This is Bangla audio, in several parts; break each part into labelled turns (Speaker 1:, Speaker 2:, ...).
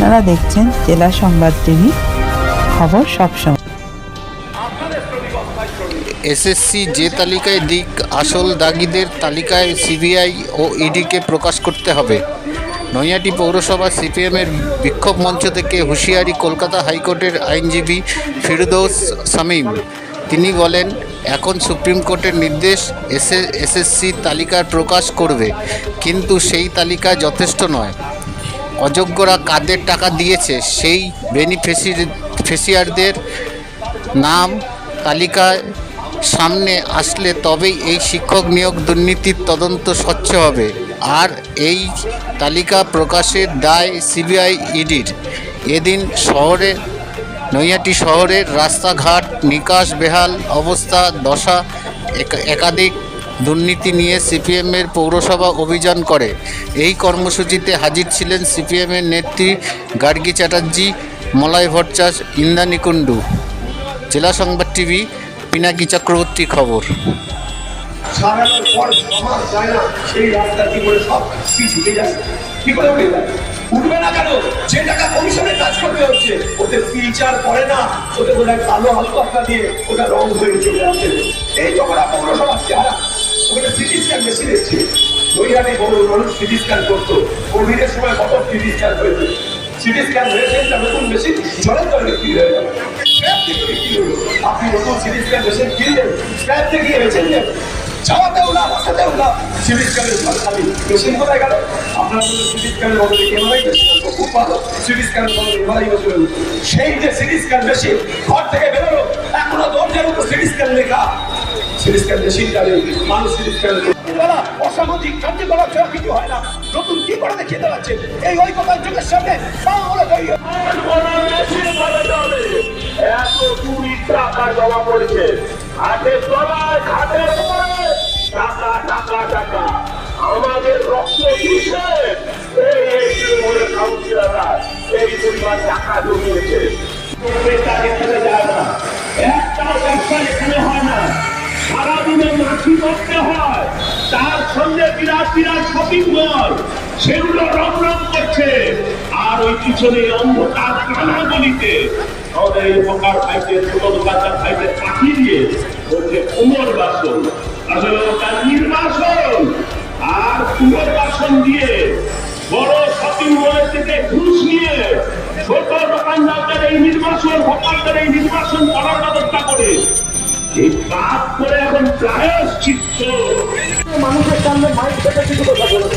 Speaker 1: আপনারা দেখছেন জেলা সংবাদ টিভি, খবর সবসময়
Speaker 2: এসএসসি যে তালিকায় দিক, আসল দাগিদের তালিকায় সিবিআই ও ইডিকে প্রকাশ করতে হবে। নৈয়াটি পৌরসভা সিপিএমের বিক্ষোভ মঞ্চ থেকে হুঁশিয়ারি কলকাতা হাইকোর্টের আইনজীবী ফিরদৌস শামীম। তিনি বলেন, এখন সুপ্রিম কোর্টের নির্দেশ এসএ এসএসসি তালিকার প্রকাশ করবে, কিন্তু সেই তালিকা যথেষ্ট নয়। অযোগ্যরা কাদের টাকা দিয়েছে সেই বেনিফিশিয়ারদের নাম তালিকায় সামনে আসলে তবেই এই শিক্ষক নিয়োগ দুর্নীতির তদন্ত স্বচ্ছ হবে। আর এই তালিকা প্রকাশের দায় সিবিআই ইডির। এদিন শহরে, নৈহাটি শহরের রাস্তাঘাট, নিকাশ বেহাল অবস্থা, দশা, একা- একাধিক দুর্নীতি নিয়ে সিপিএমের পৌরসভা অভিযান করে। এই কর্মসূচিতে হাজির ছিলেন সিপিএমের নেত্রী গার্গী চ্যাটার্জি, মলয় ভট্টাচ ইন্দ্রানী কুণ্ডু জেলা সংবাদ টিভি, পিনাকি চক্রবর্তী খবর।
Speaker 3: উঠবে না কেন? যে টাকা কমিশনের কাজ করতে হচ্ছে, ওদের করে না। ওদের বোধ হয় কালো হালকা দিয়ে ওটা রং হয়ে চলে আসছে এই ওরা পৌরসভার চেহারা ওখানে সিটি স্ক্যান বেশি দেখছে নৈহাটি বড় মানুষ সিটি স্ক্যান করতো। কোভিডের সময় কত সিটি স্ক্যান হয়েছে। সিটি স্ক্যান হয়েছে একটা নতুন মেশিন জলের জল বিক্রি হয়ে গেল। আপনি নতুন সিটি স্ক্যান মেশিন কিনলেন, স্ক্র্যাপ থেকে গিয়ে বেছে নিলেন। যাওয়াতেও না বসাতেও না সিটি স্ক্যানের খালি। মেশিন কোথায় গেল? আপনার জন্য সিটি স্ক্যানের বদলে এমআরআই মেশিন খুব ভালো। সিটি স্ক্যানের বদলে এমআরআই মেশিন সেই যে সিটি স্ক্যান মেশিন ঘর থেকে বেরোলো, এখনও দরজার উপর সিটি স্ক্যান লেখা। স্ক্যান মেশিনটা নেই মানুষ স্ক্যান অসামাজিক কার্যকলাপ কিছু হয় না নতুন কি করে দেখিয়ে দেওয়াচ্ছে এই ঐক্যতার যুগের সামনে বাংলা
Speaker 4: এত কুড়ি টাকা হাটের তলায় ঘাটের টাকা টাকা টাকা আমাদের রক্ত দিচ্ছে এই এই তৃণমূলের কাউন্সিলাররা এই পরিমাণ টাকা জমিয়েছে যায় না। একটাও ব্যবসা এখানে হয় না। সারাদিনে মাছি করতে হয়। তার সঙ্গে বিরাট বিরাট শপিং মল। সেগুলো রং রং করছে। আর ওই পিছনে অন্ধকার কানা গলিতে আমাদের এই প্রকার ভাইকে ছোট দোকানদার ভাইকে পাঠিয়ে দিয়ে বলছে পুনর্বাসন আসলে ওটা নির্বাসন। আর পুনর্বাসন দিয়ে বড় শপিং মলের থেকে ঘুষ নিয়ে ছোট দোকানদারদের এই নির্বাসন হকারদের এই নির্বাসন করার ব্যবস্থা করে। এই পাপ করে এখন প্রায়শ্চিত্ত
Speaker 3: মানুষের সামনে মাইক থেকে কিছু কথা বলে।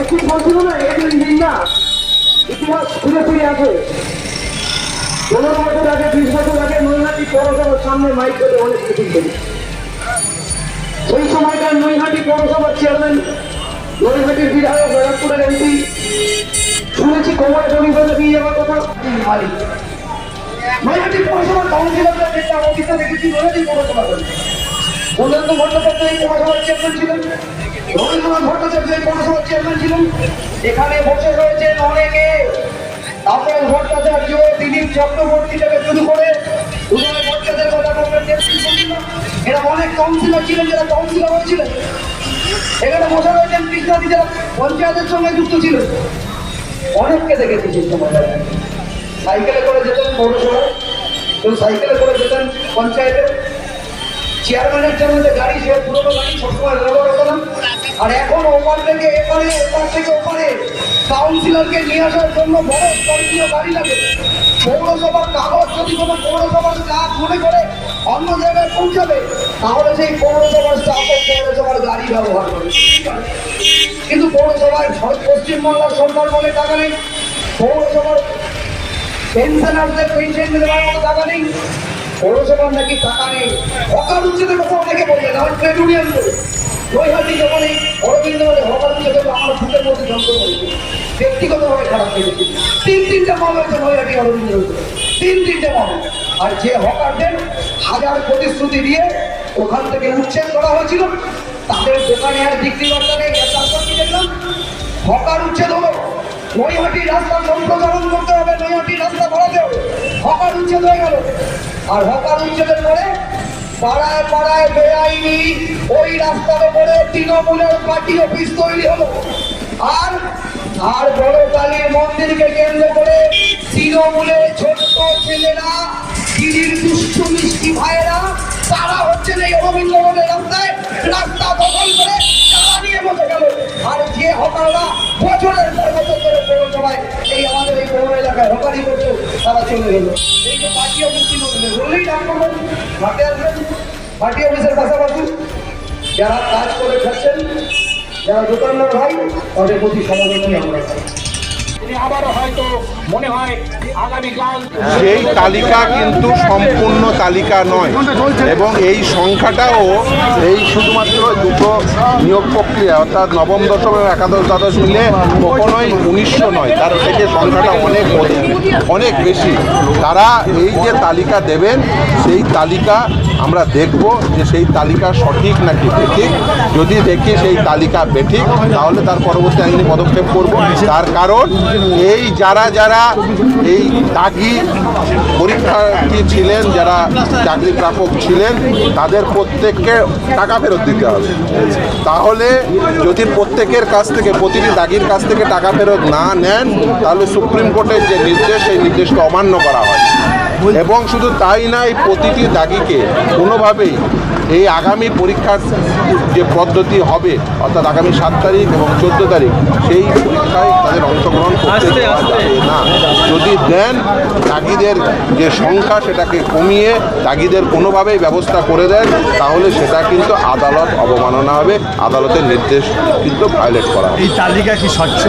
Speaker 3: একটু বলছিল না? এগুলি নিন্দা ইতিহাস ঘুরে ফিরে আছে পনেরো বছর আগে, বিশ বছর আগে নৈহাটি পৌরসভার সামনে মাইক করে অনেক মিটিং করি। নৈহাটি পৌরসভার চেয়ারম্যান, নৈহাটির বিধায়ক, ব্যারাকপুরের এমপি, শুনেছি কোমরে জমি বেঁধে দিয়ে যাওয়ার কথা। মালিক নৈহাটি পৌরসভার কাউন্সিলররা দেখলাম অফিসে দেখেছি নৈহাটি পৌরসভা বলেন্দ্র ভট্টাচার্য এই পৌরসভার চেয়ারম্যান ছিলেন। রবীন্দ্রনাথ ভট্টাচার্য এই পৌরসভার চেয়ারম্যান ছিলেন। এখানে বসে রয়েছেন অনেকে। তাপস ভট্টাচার্য, দিলীপ চক্রবর্তী থেকে শুরু করে উদয় ভট্টাচার্য কথা বলবেন এরা অনেক কাউন্সিলর ছিলেন, যারা কাউন্সিলর হয়েছিলেন। এখানে বসে রয়েছেন পঞ্চায়েতের সঙ্গে যুক্ত ছিলেন। অনেককে দেখেছি সময়। সাইকেলে করে যেতেন পৌরসভায়, কেউ সাইকেলে করে যেতেন পঞ্চায়েতে। চেয়ারম্যানের জন্য যে গাড়ি, সে পুরোনো গাড়ি সবসময় ব্যবহার হতো না আর এখন ওপার থেকে এপারে, এপার থেকে ওপারে কাউন্সিলরকে নিয়ে আসার জন্য বড় স্করপিও গাড়ি লাগে। পৌরসভার কাগজ যদি কোনো পৌরসভার স্টাফ মনে করে অন্য জায়গায় পৌঁছাবে, তাহলে সেই পৌরসভার স্টাফ পৌরসভার গাড়ি ব্যবহার করে। কিন্তু পৌরসভায় পশ্চিমবাংলার সরকার বলে টাকা নেই। পৌরসভার পেনশনারদের পেনশন দেওয়ার মতো টাকা নেই। পৌরসভার নাকি টাকা নেই। হকার উচ্ছেদের কথা অনেকে বললেন আমার ট্রেড ইউনিয়ন করে। নৈহাটি যখন এই অরবিন্দ বলে হকার উচ্ছেদের আমার বুকের মধ্যে যন্ত্রণা হয়েছে ব্যক্তিগতভাবে খারাপ লেগেছে তিন তিনটে মাল হয়েছে নৈহাটি অরবিন্দ তিন তিনটে মাল আর যে হকারদের হাজার প্রতিশ্রুতি দিয়ে ওখান থেকে উচ্ছেদ করা হয়েছিল, তাদের দোকানে আর বিক্রি বার্তা নেই দেখলাম? হকার উচ্ছেদ হলো। নৈহাটি রাস্তা সম্প্রসারণ করতে হবে নৈহাটি রাস্তা বাড়াতে হবে। হকার উচ্ছেদ হয়ে গেল। আর হকার উচ্ছেদের পরে পাড়ায় পাড়ায় বেআইনি ওই রাস্তার উপরে তৃণমূলের পার্টি অফিস তৈরি হলো। আর আর বড় কালীর মন্দিরকে কেন্দ্র করে তৃণমূলের ছোট্ট ছেলেরা, দিদির দুষ্টু মিষ্টি ভাইয়েরা, তারা হচ্ছে এই অরবিন্দ রোডের রাস্তায় রাস্তা দখল করে তারা নিয়ে বসে গেল। আর যে হকাররা বছরের এই আমাদের এই পৌর এলাকায় হকারি করতো তারা চলে গেল। এই যে পার্টি অফিস ছিল বললেই ডাক্তার ঘাটে আসবেন পার্টি অফিসের পাশাপাশি যারা কাজ করে খাচ্ছেন যারা দোকানদার ভাই, তাদের প্রতি সমালোচনা আমরা
Speaker 5: সেই তালিকা কিন্তু সম্পূর্ণ তালিকা নয়। এবং এই সংখ্যাটাও এই শুধুমাত্র দুটো নিয়োগ প্রক্রিয়া, অর্থাৎ নবম, দশম এবং একাদশ দ্বাদশ মিলে কখনোই উনিশশো নয়। তার থেকে সংখ্যাটা অনেক অনেক বেশি। তারা এই যে তালিকা দেবেন, সেই তালিকা আমরা দেখব যে সেই তালিকা সঠিক নাকি বেঠিক। যদি দেখি সেই তালিকা বেঠিক, তাহলে তার পরবর্তী আইনি পদক্ষেপ করব। তার কারণ, এই যারা যারা এই দাগি পরীক্ষার্থী ছিলেন, যারা চাকরি প্রাপক ছিলেন, তাদের প্রত্যেককে টাকা ফেরত দিতে হবে। তাহলে যদি প্রত্যেকের কাছ থেকে, প্রতিটি দাগির কাছ থেকে টাকা ফেরত না নেন, তাহলে সুপ্রিম কোর্টের যে নির্দেশ, সেই নির্দেশকে অমান্য করা হয়। এবং শুধু তাই না এই প্রতিটি দাগিকে কোনোভাবেই এই আগামী পরীক্ষার যে পদ্ধতি হবে অর্থাৎ আগামী সাত তারিখ এবং চোদ্দ তারিখ সেই পরীক্ষায় তাদের অংশগ্রহণ করতে দেওয়া যাবে না। যদি দেন দাগিদের যে সংখ্যা সেটাকে কমিয়ে দাগিদের কোনোভাবেই ব্যবস্থা করে দেন তাহলে সেটা কিন্তু আদালত অবমাননা হবে আদালতের নির্দেশ কিন্তু ভায়োলেট করা
Speaker 6: এই তালিকা কি স্বচ্ছ?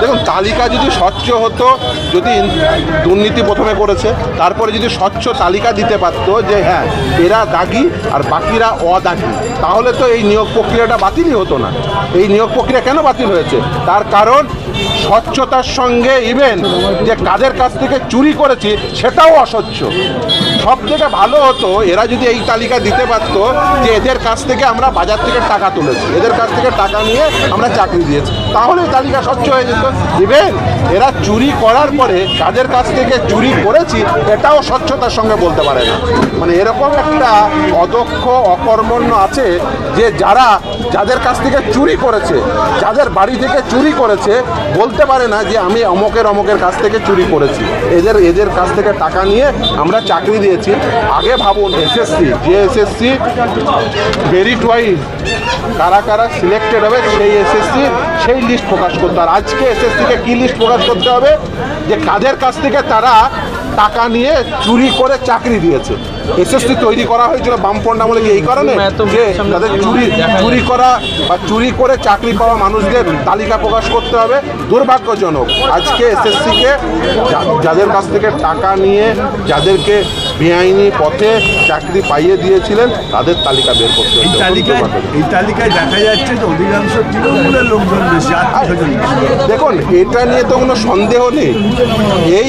Speaker 5: দেখুন, তালিকা যদি স্বচ্ছ হতো, যদি দুর্নীতি প্রথমে করেছে, তারপরে যদি স্বচ্ছ তালিকা দিতে পারতো যে হ্যাঁ এরা দাগি আর বাকিরা অদাগি, তাহলে তো এই নিয়োগ প্রক্রিয়াটা বাতিলই হতো না। এই নিয়োগ প্রক্রিয়া কেন বাতিল হয়েছে? তার কারণ স্বচ্ছতার সঙ্গে ইভেন যে কাদের কাছ থেকে চুরি করেছি, সেটাও অস্বচ্ছ। সব থেকে ভালো হতো, এরা যদি এই তালিকা দিতে পারতো যে এদের কাছ থেকে আমরা বাজার থেকে টাকা তুলেছি, এদের কাছ থেকে টাকা নিয়ে আমরা চাকরি দিয়েছি, তাহলে তালিকা স্বচ্ছ হয়ে যেত। ইভেন এরা চুরি করার পরে কাদের কাছ থেকে চুরি করেছি, এটাও স্বচ্ছতার সঙ্গে বলতে পারে না। মানে এরকম একটা অদক্ষ, অকর্মণ্য আছে যে যারা যাদের কাছ থেকে চুরি করেছে, যাদের বাড়ি থেকে চুরি করেছে, বলতে পারে না যে আমি অমকের অমকের কাছ থেকে চুরি করেছি। এদের এদের কাছ থেকে টাকা নিয়ে আমরা চাকরি দিয়েছি। আগে ভাবুন এসএসসি যে এসএসসি মেরিট ওয়াইজ কারা কারা সিলেক্টেড হবে, সেই এসএসসি সেই লিস্ট প্রকাশ করতে আর আজকে এসএসসিকে কী লিস্ট প্রকাশ করতে হবে? যে কাদের কাছ থেকে তারা টাকা নিয়ে চুরি করে চাকরি দিয়েছে। এসএসসি তৈরি করা হয়েছিল বামপন্ড আমলে এই কারণে যে তাদের চুরি চুরি করা বা চুরি করে চাকরি পাওয়া মানুষদের তালিকা প্রকাশ করতে হবে। দুর্ভাগ্যজনক আজকে এসএসসিকে যাদের কাছ থেকে টাকা নিয়ে যাদেরকে বেআইনি পথে চাকরি পাইয়ে দিয়েছিলেন তাদের তালিকা বের করতে
Speaker 6: এই
Speaker 5: হবে।
Speaker 6: তালিকায় এই তালিকায় দেখা যাচ্ছে যে অধিকাংশ তৃণমূলের লোকজন বেশি।
Speaker 5: দেখুন এটা নিয়ে তো কোনো সন্দেহ নেই। এই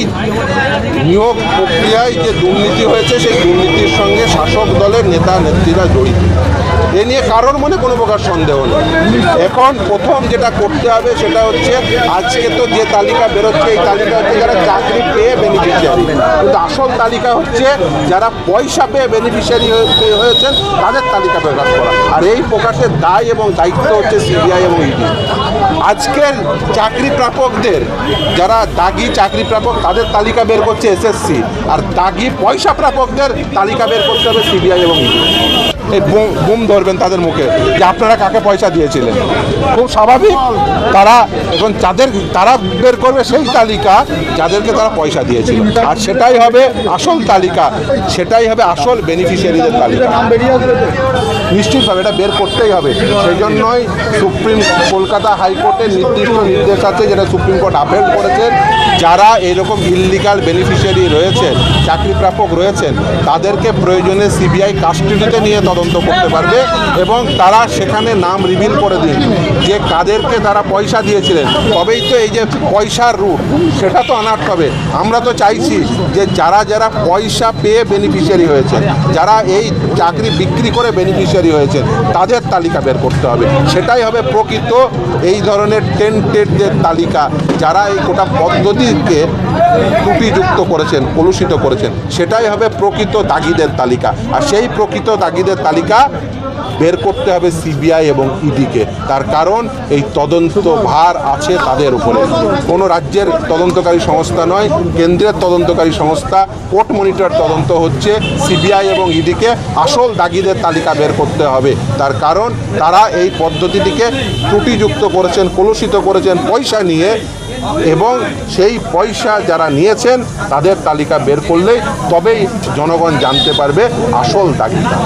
Speaker 5: নিয়োগ প্রক্রিয়ায় যে দুর্নীতি হয়েছে, সেই দুর্নীতির সঙ্গে শাসক দলের নেতা, নেত্রীরা জড়িত। এ নিয়ে কারোর মনে কোনো প্রকার সন্দেহ নেই। এখন প্রথম যেটা করতে হবে, সেটা হচ্ছে আজকে তো যে তালিকা বেরোচ্ছে, এই তালিকা হচ্ছে যারা চাকরি পেয়ে বেনিফিশিয়ারি কিন্তু আসল তালিকা হচ্ছে যারা পয়সা পেয়ে বেনিফিশিয়ারি হয়েছেন, তাদের তালিকা প্রকাশ করা। আর এই প্রকাশের দায় এবং দায়িত্ব হচ্ছে সিবিআই এবং ইডি। আজকের চাকরি প্রাপকদের যারা দাগি চাকরি প্রাপক তাদের তালিকা বের করছে এসএসসি আর দাগি পয়সা প্রাপকদের তালিকা বের করতে হবে সিবিআই এবং ইডি এই বুম ধরবেন তাদের মুখে যে আপনারা কাকে পয়সা দিয়েছিলেন? খুব স্বাভাবিক। তারা এখন যাদের, তারা বের করবে সেই তালিকা যাদেরকে তারা পয়সা দিয়েছিল। আর সেটাই হবে আসল তালিকা, সেটাই হবে আসল বেনিফিশিয়ারিদের তালিকা। নিশ্চিতভাবে এটা বের করতেই হবে। সেই জন্যই সুপ্রিম কলকাতা হাইকোর্টের নির্দিষ্ট নির্দেশ আছে, যেটা সুপ্রিম কোর্ট আপেল করেছেন। যারা এরকম ইললিগাল বেনিফিশিয়ারি রয়েছেন চাকরি প্রাপক রয়েছেন, তাদেরকে প্রয়োজনে সিবিআই কাস্টডিতে নিয়ে তদন্ত করতে পারবে এবং তারা সেখানে নাম রিভিল করে দিন যে কাদেরকে তারা পয়সা দিয়েছিলেন। তবেই তো এই যে পয়সার রুট সেটা তো আনাট হবে। আমরা তো চাইছি যে যারা যারা পয়সা পেয়ে বেনিফিশিয়ারি হয়েছে, যারা এই চাকরি বিক্রি করে বেনিফিশিয়ারি হয়েছে, তাদের তালিকা বের করতে হবে। সেটাই হবে প্রকৃত এই ধরনের টেন্টেডদের তালিকা। যারা এই গোটা পদ্ধতিকে ত্রুটিযুক্ত করেছেন কলুষিত করেছেন সেটাই হবে প্রকৃত দাগিদের তালিকা। আর সেই প্রকৃত দাগিদের তালিকা বের করতে হবে সিবিআই এবং ইডিকে। তার কারণ, এই তদন্ত ভার আছে তাদের উপরে। কোনো রাজ্যের তদন্তকারী সংস্থা নয়, কেন্দ্রের তদন্তকারী সংস্থা, কোর্ট মনিটর তদন্ত হচ্ছে সিবিআই এবং ইডিকে আসল দাগিদের তালিকা বের করতে হবে। তার কারণ, তারা এই পদ্ধতিটিকে ত্রুটিযুক্ত করেছেন, কলুষিত করেছেন পয়সা নিয়ে এবং সেই পয়সা যারা নিয়েছেন, তাদের তালিকা বের করলেই তবেই জনগণ জানতে পারবে আসল দাগিটা।